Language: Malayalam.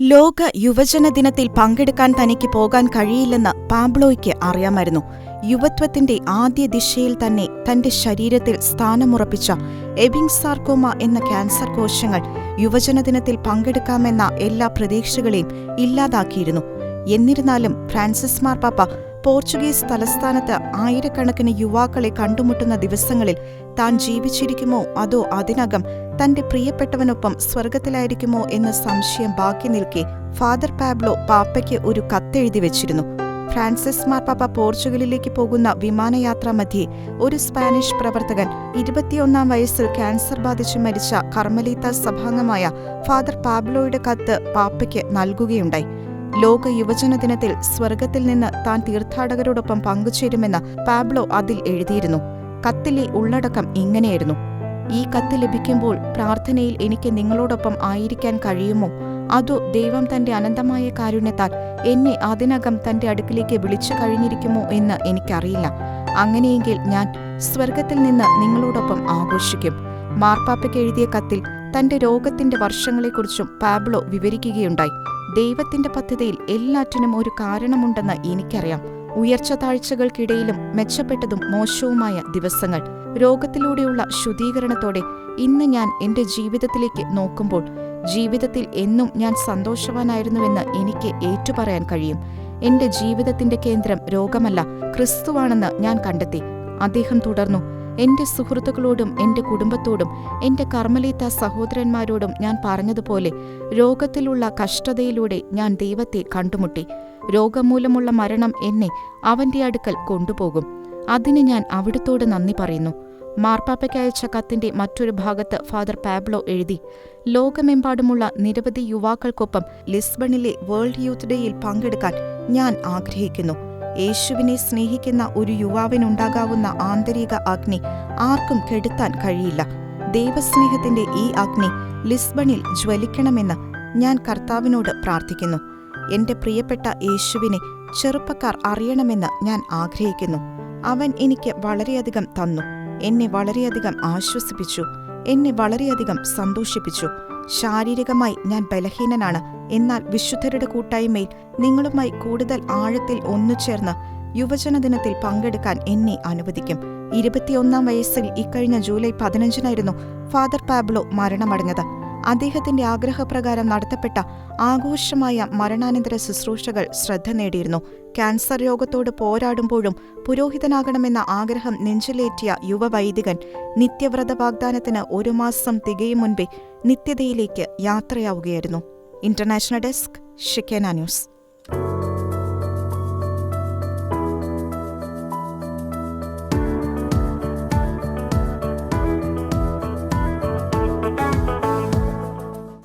ലോക യുവജന ദിനത്തിൽ പങ്കെടുക്കാൻ തനിക്ക് പോകാൻ കഴിയില്ലെന്ന് പാബ്ലോയ്ക്ക് അറിയാമായിരുന്നു. യുവത്വത്തിന്റെ ആദ്യ ദിശയിൽ തന്നെ തന്റെ ശരീരത്തിൽ സ്ഥാനമുറപ്പിച്ച എബിങ് സാർക്കോമ എന്ന ക്യാൻസർ കോശങ്ങൾ യുവജന ദിനത്തിൽ പങ്കെടുക്കാമെന്ന എല്ലാ പ്രതീക്ഷകളെയും ഇല്ലാതാക്കിയിരുന്നു. എന്നിരുന്നാലും ഫ്രാൻസിസ് മാർപ്പാപ്പ പോർച്ചുഗീസ് തലസ്ഥാനത്ത് ആയിരക്കണക്കിന് യുവാക്കളെ കണ്ടുമുട്ടുന്ന ദിവസങ്ങളിൽ താൻ ജീവിച്ചിരിക്കുമോ അതോ അതിനകം തന്റെ പ്രിയപ്പെട്ടവനൊപ്പം സ്വർഗത്തിലായിരിക്കുമോ എന്ന സംശയം ബാക്കി നിൽക്കെ ഫാദർ പാബ്ലോ പാപ്പയ്ക്ക് ഒരു കത്തെഴുതി വെച്ചിരുന്നു. ഫ്രാൻസിസ് മാർപ്പാപ്പ പോർച്ചുഗലിലേക്ക് പോകുന്ന വിമാനയാത്രാ മധ്യേ ഒരു സ്പാനിഷ് പ്രവർത്തകൻ ഇരുപത്തിയൊന്നാം വയസ്സിൽ ക്യാൻസർ ബാധിച്ച് മരിച്ച കർമ്മലീത്ത സഭാംഗമായ ഫാദർ പാബ്ലോയുടെ കത്ത് പാപ്പയ്ക്ക് നൽകുകയുണ്ടായി. ലോക യുവജന ദിനത്തിൽ സ്വർഗത്തിൽ നിന്ന് താൻ തീർത്ഥാടകരോടൊപ്പം പങ്കുചേരുമെന്ന് പാബ്ലോ അതിൽ എഴുതിയിരുന്നു. കത്തിലെ ഉള്ളടക്കം ഇങ്ങനെയായിരുന്നു. ഈ കത്ത് ലഭിക്കുമ്പോൾ പ്രാർത്ഥനയിൽ എനിക്ക് നിങ്ങളോടൊപ്പം ആയിരിക്കാൻ കഴിയുമോ? അതോ ദൈവം തന്റെ അനന്തമായ കാരുണ്യത്താൽ എന്നെ അതിനകം തന്റെ അടുക്കിലേക്ക് വിളിച്ചു കഴിഞ്ഞിരിക്കുമോ എന്ന് എനിക്കറിയില്ല. അങ്ങനെയെങ്കിൽ ഞാൻ സ്വർഗത്തിൽ നിന്ന് നിങ്ങളോടൊപ്പം ആഘോഷിക്കും. മാർപ്പാപ്പയ്ക്ക് എഴുതിയ കത്തിൽ തന്റെ രോഗത്തിന്റെ വർഷങ്ങളെക്കുറിച്ചും പാബ്ലോ വിവരിക്കുകയുണ്ടായി. ദൈവത്തിന്റെ പദ്ധതിയിൽ എല്ലാറ്റിനും ഒരു കാരണമുണ്ടെന്ന് എനിക്കറിയാം. ഉയർച്ച താഴ്ചകൾക്കിടയിലും മെച്ചപ്പെട്ടതും മോശവുമായ ദിവസങ്ങൾ. രോഗത്തിലൂടെയുള്ള ശുദ്ധീകരണത്തോടെ ഇന്ന് ഞാൻ എന്റെ ജീവിതത്തിലേക്ക് നോക്കുമ്പോൾ ജീവിതത്തിൽ എന്നും ഞാൻ സന്തോഷവാനായിരുന്നുവെന്ന് എനിക്ക് ഏറ്റുപറയാൻ കഴിയും. എന്റെ ജീവിതത്തിന്റെ കേന്ദ്രം രോഗമല്ല ക്രിസ്തുവാണെന്ന് ഞാൻ കണ്ടെത്തി. അദ്ദേഹം തുടർന്നു എന്റെ സുഹൃത്തുക്കളോടും എന്റെ കുടുംബത്തോടും എന്റെ കർമ്മലീത്ത സഹോദരന്മാരോടും ഞാൻ പറഞ്ഞതുപോലെ രോഗത്തിലുള്ള കഷ്ടതയിലൂടെ ഞാൻ ദൈവത്തെ കണ്ടുമുട്ടി. രോഗമൂലമുള്ള മരണം എന്നെ അവന്റെ അടുക്കൽ കൊണ്ടുപോകും. അതിന് ഞാൻ അവിടുത്തോട് നന്ദി പറയുന്നു. മാർപ്പാപ്പയ്ക്ക് അയച്ച കത്തിന്റെ മറ്റൊരു ഭാഗത്ത് ഫാദർ പാബ്ലോ എഴുതി ലോകമെമ്പാടുമുള്ള നിരവധി യുവാക്കൾക്കൊപ്പം ലിസ്ബണിലെ വേൾഡ് യൂത്ത് ഡേയിൽ പങ്കെടുക്കാൻ ഞാൻ ആഗ്രഹിക്കുന്നു. യേശുവിനെ സ്നേഹിക്കുന്ന ഒരു യുവാവിനുണ്ടാകാവുന്ന ആന്തരിക അഗ്നി ആർക്കും കെടുത്താൻ കഴിയില്ല. ദൈവസ്നേഹത്തിന്റെ ഈ അഗ്നി ലിസ്ബണിൽ ജ്വലിക്കണമെന്ന് ഞാൻ കർത്താവിനോട് പ്രാർത്ഥിക്കുന്നു. എന്റെ പ്രിയപ്പെട്ട യേശുവിനെ ചെറുപ്പക്കാർ അറിയണമെന്ന് ഞാൻ ആഗ്രഹിക്കുന്നു. അവൻ എനിക്ക് വളരെയധികം തന്നു. എന്നെ വളരെയധികം ആശ്വസിപ്പിച്ചു. എന്നെ വളരെയധികം സന്തോഷിപ്പിച്ചു. ശാരീരികമായി ഞാൻ ബലഹീനനാണ്. എന്നാൽ വിശുദ്ധരുടെ കൂട്ടായ്മയിൽ നിങ്ങളുമായി കൂടുതൽ ആഴത്തിൽ ഒന്നുചേർന്ന് യുവജനദിനത്തിൽ പങ്കെടുക്കാൻ എന്നെ അനുവദിക്കും. ഇരുപത്തിയൊന്നാം വയസ്സിൽ ഇക്കഴിഞ്ഞ ജൂലൈ പതിനഞ്ചിനായിരുന്നു ഫാദർ പാബ്ലോ മരണമടഞ്ഞത്. അദ്ദേഹത്തിന്റെ ആഗ്രഹപ്രകാരം നടത്തപ്പെട്ട ആഘോഷമായ മരണാനന്തര ശുശ്രൂഷകൾ ശ്രദ്ധ നേടിയിരുന്നു. ക്യാൻസർ രോഗത്തോട് പോരാടുമ്പോഴും പുരോഹിതനാകണമെന്ന ആഗ്രഹം നെഞ്ചിലേറ്റിയ യുവവൈദികൻ നിത്യവ്രത വാഗ്ദാനത്തിന് ഒരു മാസം തികയും മുൻപേ നിത്യതയിലേക്ക് യാത്രയാവുകയായിരുന്നു. ഇന്റർനാഷണൽ ഡെസ്ക് ഷിക്കേന ന്യൂസ്.